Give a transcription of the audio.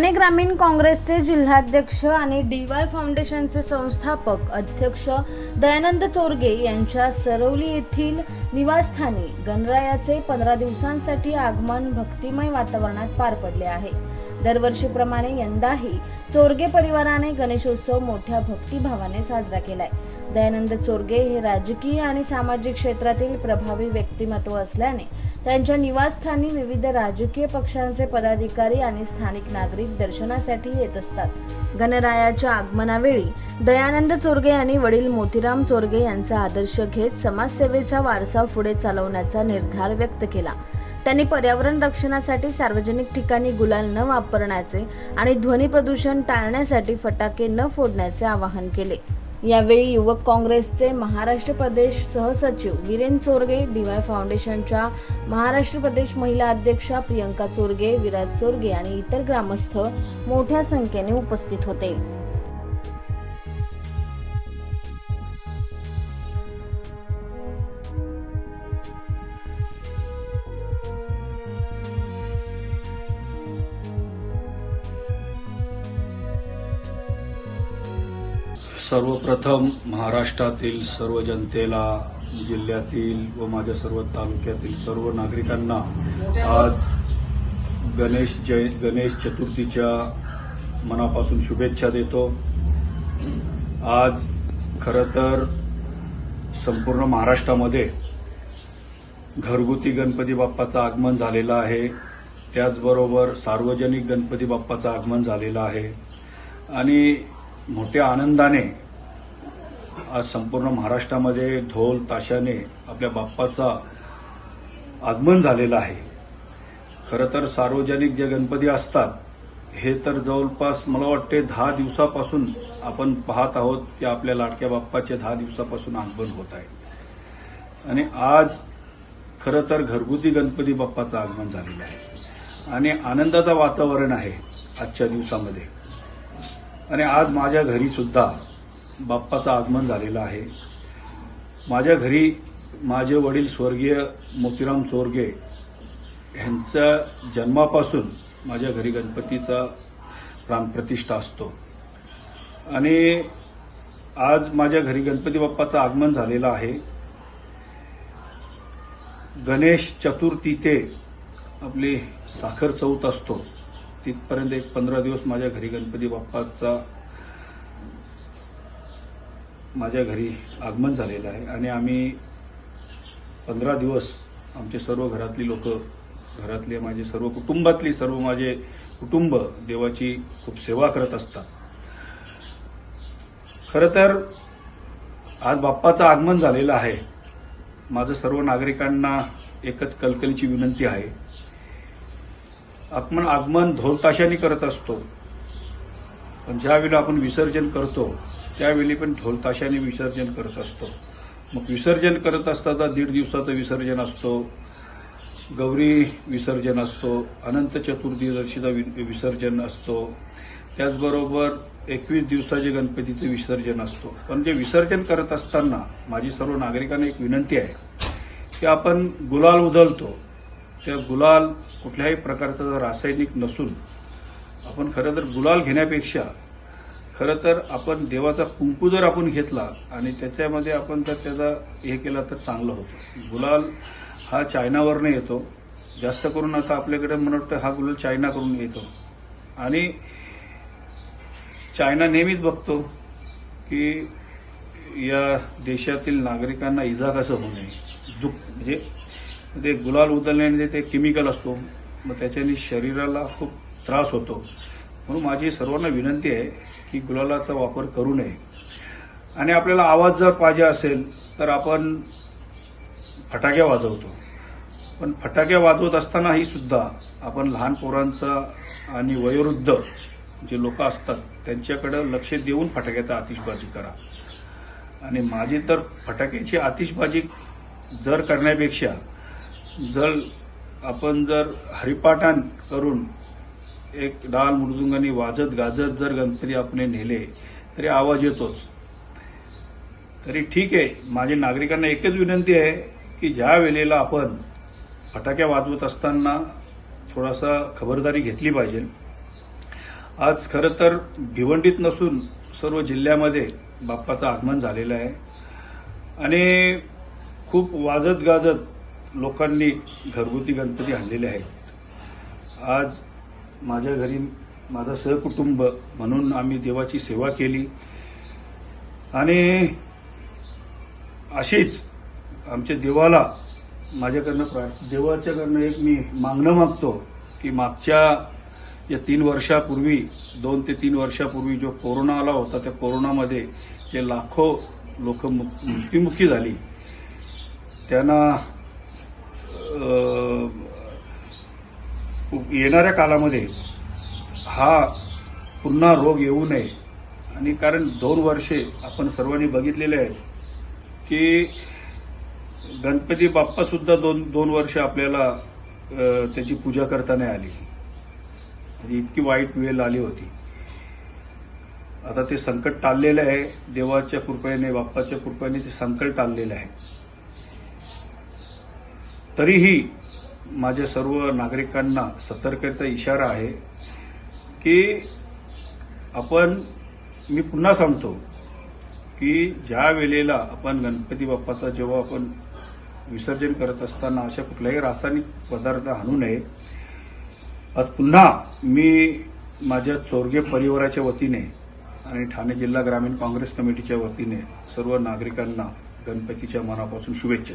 ठाणे ग्रामीण काँग्रेसचे जिल्हाध्यक्ष आणि डी वाय फाउंडेशनचे संस्थापक अध्यक्ष दयानंद चोरगे यांच्या सरवली येथील निवासस्थानी गणरायाचे पंधरा दिवसांसाठी आगमन भक्तिमय वातावरणात पार पडले आहे. दरवर्षीप्रमाणे यंदाही चोरगे परिवाराने गणेशोत्सव मोठ्या भक्तिभावाने साजरा केलाय. दयानंद चोरगे हे राजकीय आणि सामाजिक क्षेत्रातील प्रभावी व्यक्तिमत्व असल्याने त्यांच्या निवासस्थानी विविध राजकीय पक्षांचे पदाधिकारी आणि स्थानिक नागरिक दर्शनासाठी येत असतात. गणरायाच्या आगमनावेळी दयानंद चोरगे यांनी वडील मोतीराम चोरगे यांचा आदर्श घेत समाजसेवेचा वारसा पुढे चालवण्याचा निर्धार व्यक्त केला. त्यांनी पर्यावरण रक्षणासाठी सार्वजनिक ठिकाणी गुलाल न वापरण्याचे आणि ध्वनी प्रदूषण टाळण्यासाठी फटाके न फोडण्याचे आवाहन केले. यावेळी युवक काँग्रेसचे महाराष्ट्र प्रदेश सहसचिव वीरेन चोरगे डीवाय फाउंडेशनच्या महाराष्ट्र प्रदेश महिला अध्यक्षा प्रियंका चोरगे विराज चोरगे आणि इतर ग्रामस्थ मोठ्या संख्येने उपस्थित होते. सर्वप्रथम महाराष्ट्रातील सर्व जनतेला जिल्ह्यातील व माझ्या सर्व तालुक्यातील सर्व नागरिकांना आज गणेश जय गणेश चतुर्थीच्या मनापासून शुभेच्छा देतो. आज खरं तर संपूर्ण महाराष्ट्रामध्ये घरगुती गणपती बाप्पाचं आगमन झालेलं आहे. त्याचबरोबर सार्वजनिक गणपती बाप्पाचं आगमन झालेलं आहे. आणि मोठ्या आनंदाने आज संपूर्ण महाराष्ट्रामध्ये ढोल ताशाने आपल्या बाप्पाचा आगमन झालेलं आहे. खरं तर सार्वजनिक जे गणपती असतात हे तर जवळपास मला वाटते दहा दिवसापासून आपण पाहत आहोत की आपल्या लाडक्या बाप्पाचे दहा दिवसापासून आगमन होत आहे. आणि आज खरं तर घरगुती गणपती बाप्पाचं आगमन झालेलं आहे. आणि आनंदाचं वातावरण आहे आजच्या दिवसामध्ये. आणि आज माझ्या घरी सुद्धा बाप्पाचं आगमन झालेलं आहे. माझ्या घरी माझे वडील स्वर्गीय मोतीराम चोरगे यांच्या जन्मापासून माझ्या घरी गणपतीचा प्राणप्रतिष्ठा असतो. आणि आज माझ्या घरी गणपती बाप्पाचं आगमन झालेलं आहे. गणेश चतुर्थी ते आपली साखर चौथ असतो. तिथपर्यंत एक पंधरा दिवस माझ्या घरी गणपती बाप्पाचा माझ्या घरी आगमन झालेलं आहे. आणि आम्ही पंधरा दिवस आमचे सर्व घरातली लोक घरातले माझे सर्व कुटुंबातली सर्व माझे कुटुंब देवाची खूप सेवा करत असतात. खरं तर आज बाप्पाचं आगमन झालेलं आहे. माझं सर्व नागरिकांना एकच कलकलीची विनंती आहे. आपण आगमन ढोलताशाने करत असतो. पण ज्यावेळी आपण विसर्जन करतो त्यावेळी पण ढोलताशाने विसर्जन करत असतो. मग विसर्जन करत असताना दीड दिवसाचं विसर्जन असतो. गौरी विसर्जन असतो. अनंत चतुर्दशीचा वि- विसर्जन असतो. त्याचबरोबर एकवीस दिवसाचे गणपतीचं विसर्जन असतो. पण जे विसर्जन करत असताना माझी सर्व नागरिकांना एक विनंती आहे की आपण गुलाल उधळतो. त्या गुलाल कुठल्याही प्रकारचा रासायनिक नसून आपण खरं तर गुलाल घेण्यापेक्षा खरं तर आपण देवाचा कुंकू जर आपण घेतला आणि त्याच्यामध्ये आपण जर त्याचा हे केला तर चांगलं होतं. गुलाल हा चायनावरनं येतो. जास्त करून आता आपल्याकडे मला वाटतं हा गुलाल चायनाकडून येतो. आणि चायना नेहमीच बघतो की या देशातील नागरिकांना इजा कसं होऊ नये. दुःख म्हणजे म्हणजे ते गुलाल उचलण्याने ते केमिकल असतो. मग त्याच्याने शरीराला खूप त्रास होतो. म्हणून माझी सर्वांना विनंती आहे की गुलालाचा वापर करू नये. आणि आपल्याला आवाज जर पाहिजे असेल तर आपण फटाक्या वाजवतो. पण फटाक्या वाजवत असतानाही सुद्धा आपण लहान पोरांचा आणि वयोवृद्ध जे लोक असतात त्यांच्याकडे लक्ष देऊन फटाक्याचा आतिषबाजी करा. आणि माझी तर फटाक्याची आतिषबाजी जर करण्यापेक्षा जर आपण जर हरिपाठान करून एक डाल मृदुंगाने वाजत गाजत जर गणपती आपण नेले तरी आवाज येतोच. तरी ठीक आहे माझ्या नागरिकांना एकच विनंती आहे की ज्या वेळेला आपण फटाक्या वाजवत असताना थोडासा खबरदारी घेतली पाहिजे. आज खरं तर भिवंडीत नसून सर्व जिल्ह्यामध्ये बाप्पाचं आगमन झालेलं आहे. आणि खूप वाजत गाजत लोकांनी घरगुती गणपती आणलेले आहेत. आज माझ्या घरी माझं सहकुटुंब म्हणून आम्ही देवाची सेवा केली. आणि अशीच आमच्या देवाला माझ्याकडनं प्रा देवाच्याकडनं एक मी मागणं मागतो की मागच्या या तीन वर्षापूर्वी दोन ते तीन वर्षापूर्वी जो कोरोना आला होता त्या कोरोनामध्ये जे लाखो लोक मृत्युमुखी झाली. त्यांना येणाऱ्या कालामध्ये हा पुन्हा रोग येऊ नये. आणि कारण दोन वर्षे आपण सर्वांनी बघितलेले आहेत की गणपती बाप्पासुद्धा दोन दोन वर्ष आपल्याला त्याची पूजा करता नाही आली. म्हणजे इतकी वाईट वेळ आली होती. आता ते संकट टाळलेलं आहे. देवाच्या कृपेने बाप्पाच्या कृपेने ते संकट टाळलेलं आहे. तरीही माझ्या सर्व नागरिकांना सतर्कतेचा इशारा आहे की आपण मी पुन्हा सांगतो की ज्या वेळेला आपण गणपती बाप्पाचा जेव्हा आपण विसर्जन करत असताना अशा कुठल्याही रासायनिक पदार्थ आणू नये आज पुन्हा मी माझ्या चोरगे परिवाराच्या वतीने आणि ठाणे जिल्हा ग्रामीण काँग्रेस कमिटीच्या वतीने सर्व नागरिकांना गणपतीच्या मनापासून शुभेच्छा